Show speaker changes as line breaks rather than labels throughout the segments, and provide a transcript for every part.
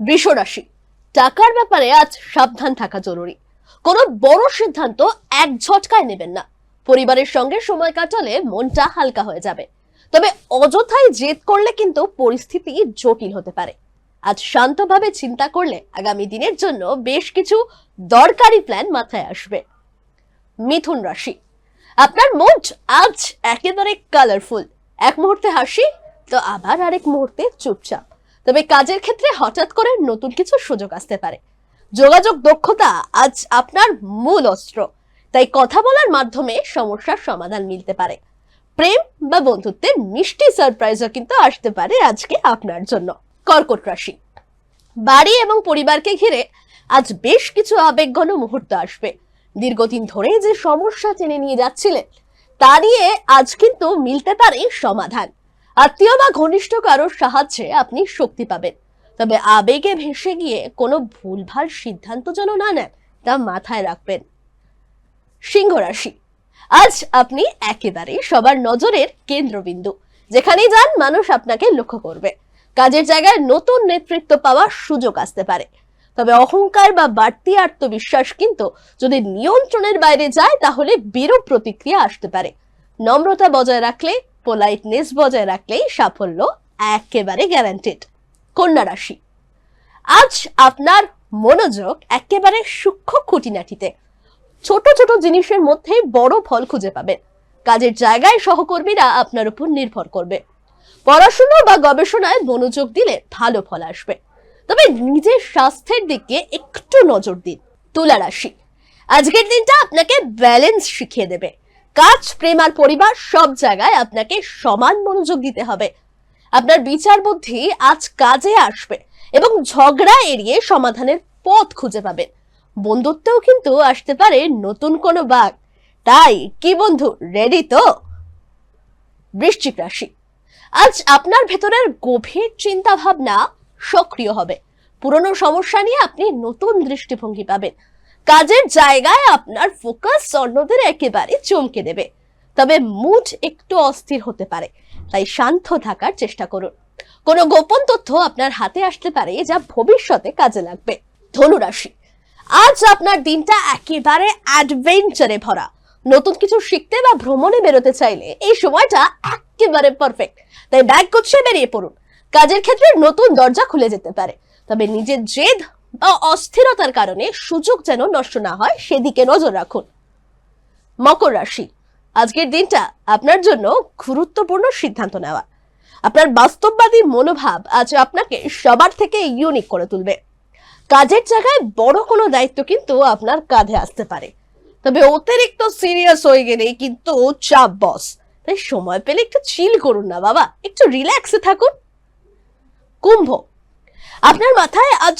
বৃষ রাশি টাকার ব্যাপারে আজ সাবধান থাকা জরুরি। কোনো বড় সিদ্ধান্ত এক ঝটকায় নেবেন না। পরিবারের সঙ্গে সময় কাটালে মনটা হালকা হয়ে যাবে। তবে অযথায় জেদ করলে কিন্তু পরিস্থিতি জটিল হতে পারে। আজ শান্তভাবে চিন্তা করলে আগামী দিনের জন্য বেশ কিছু দরকারি প্ল্যান মাথায় আসবে। মিথুন রাশি। আপনার মুড আজ একেবারে কালারফুল এক মুহূর্তে হাসি, তো আবার আরেক মুহূর্তে চুপচাপ। তবে কাজের ক্ষেত্রে হঠাৎ করে নতুন কিছু সুযোগ আসতে পারে। যোগাযোগ দক্ষতা আজ আপনার মূল অস্ত্র। তাই কথা বলার মাধ্যমে সমস্যার সমাধান মিলতে পারে। প্রেম বা বন্ধুত্বের মিষ্টি সারপ্রাইজও কিন্তু আসতে পারে আজকে আপনার জন্য। কর্কট রাশি। বাড়ি এবং পরিবারকে ঘিরে আজ বেশ কিছু আবেগঘন মুহূর্ত আসবে। দীর্ঘদিন ধরে যে সমস্যা টেনে নিয়ে যাচ্ছিলেন, তা নিয়ে আজ কিন্তু মিলতে পারে সমাধান। আত্মীয় বা ঘনিষ্ঠ কারোর সাহায্যে আপনি শক্তি পাবেন। তবে আবেগে ভেসে গিয়ে কোনো ভুলভাল সিদ্ধান্ত যেন না নেন, তা মাথায় রাখবেন। সিংহ রাশি। আজ আপনি একেবারে সবার নজরের কেন্দ্রবিন্দু। যেখানেই যান, মানুষ আপনাকে লক্ষ্য করবে। কাজের জায়গায় নতুন নেতৃত্ব পাওয়ার সুযোগ আসতে পারে। তবে অহংকার বা বাড়তি আত্মবিশ্বাস কিন্তু যদি নিয়ন্ত্রণের বাইরে যায়, তাহলে বিরূপ প্রতিক্রিয়া আসতে পারে। নম্রতা বজায় রাখলে পোলাইটনেস বজায় রাখলেই সাফল্য একেবারে গ্যারান্টেড কন্যা রাশি, আজ আপনার মনোযোগ একেবারে সূক্ষ্ম খুঁটিনাটিতে। ছোট ছোট জিনিসের মধ্যে বড় ফল খুঁজে পাবেন। কাজের জায়গায় সহকর্মীরা আপনার উপর নির্ভর করবে। পড়াশোনা বা গবেষণায় মনোযোগ দিলে ভালো ফল আসবে। তবে নিজের স্বাস্থ্যের দিকে একটু নজর দিন। তুলা রাশি, আজকের দিনটা আপনাকে ব্যালেন্স শিখিয়ে দেবে। কাজ, প্রেম আর পরিবার সব জায়গায় আপনাকে সমান মনোযোগ দিতে হবে। আপনার বিচার বুদ্ধি আজ কাজে আসবে এবং ঝগড়া এড়িয়ে সমাধানের পথ খুঁজে পাবেন। বন্ধুত্বেও কিন্তু আসতে পারে নতুন কোনো বাঘ। তাই কি বন্ধু রেডি তো? বৃশ্চিক রাশি। আজ আপনার ভেতরের গভীর চিন্তা ভাবনা সক্রিয় হবে। পুরনো সমস্যা নিয়ে আপনি নতুন দৃষ্টিভঙ্গি পাবেন। কাজের জায়গায় আপনার ফোকাস অন্যদের একেবারে চমকে দেবে। তবে মুড একটু অস্থির হতে পারে, তাই শান্ত থাকার চেষ্টা করুন। কোনো গোপন তথ্য আপনার হাতে আসতে পারে যা ভবিষ্যতে কাজে লাগবে। ধনুরাশি, আজ আপনার দিনটা একেবারে অ্যাডভেঞ্চারে ভরা। নতুন কিছু শিখতে বা ভ্রমণে বেরোতে চাইলে এই সময়টা একেবারে পারফেক্ট তাই ব্যাগ গুছিয়ে বেরিয়ে পড়ুন। কাজের ক্ষেত্রে নতুন দরজা খুলে যেতে পারে, তবে নিজের জেদ বা অস্থিরতার কারণে সুযোগ যেন নষ্ট না হয়, সেদিকে নজর রাখুন। মকর রাশি, আজকের দিনটা আপনার জন্য গুরুত্বপূর্ণ সিদ্ধান্ত নেওয়া। আপনার বাস্তববাদী মনোভাব আজ আপনাকে সবার থেকে ইউনিক করে তুলবে। কাজের জায়গায় বড় কোনো দায়িত্ব কিন্তু আপনার কাঁধে আসতে পারে। তবে অতিরিক্ত সিরিয়াস হয়ে গেলেই কিন্তু চাপ বস তাই সময় পেলে একটু চিল করুন না, বাবা। একটু রিল্যাক্সে থাকুন। কুম্ভ, আপনার মাথায় আজ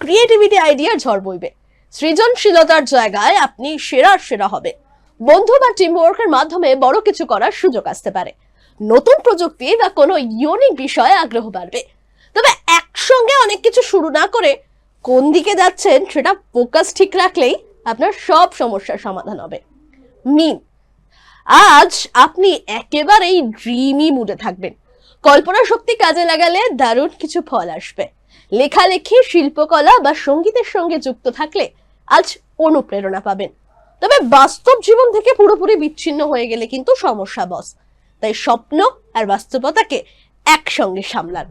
ক্রিয়েটিভিটি আইডিয়ার ঝড় বইবে। সৃজনশীলতার জায়গায় আপনি সেরা সেরা হবে। বন্ধু বা টিম ওয়ার্কের মাধ্যমে বড় কিছু করার সুযোগ আসতে পারে। নতুন প্রযুক্তি বা কোনো ইউনিক বিষয়ে আগ্রহ বাড়বে। তবে একসঙ্গে অনেক কিছু শুরু না করে কোন দিকে যাচ্ছেন সেটা ফোকাস ঠিক রাখলেই আপনার সব সমস্যার সমাধান হবে। মিন আজ আপনি একেবারেই ড্রিমি মুডে থাকবেন। কল্পনা শক্তি কাজে লাগালে দারুণ কিছু ফল আসবে। লেখালেখি শিল্পকলা বা সঙ্গীতের সঙ্গে যুক্ত থাকলে আজ অনুপ্রেরণা পাবেন। তবে বাস্তব জীবন থেকে পুরোপুরি বিচ্ছিন্ন হয়ে গেলে কিন্তু সমস্যা বস তাই স্বপ্ন আর বাস্তবতাকে একসঙ্গে সামলান।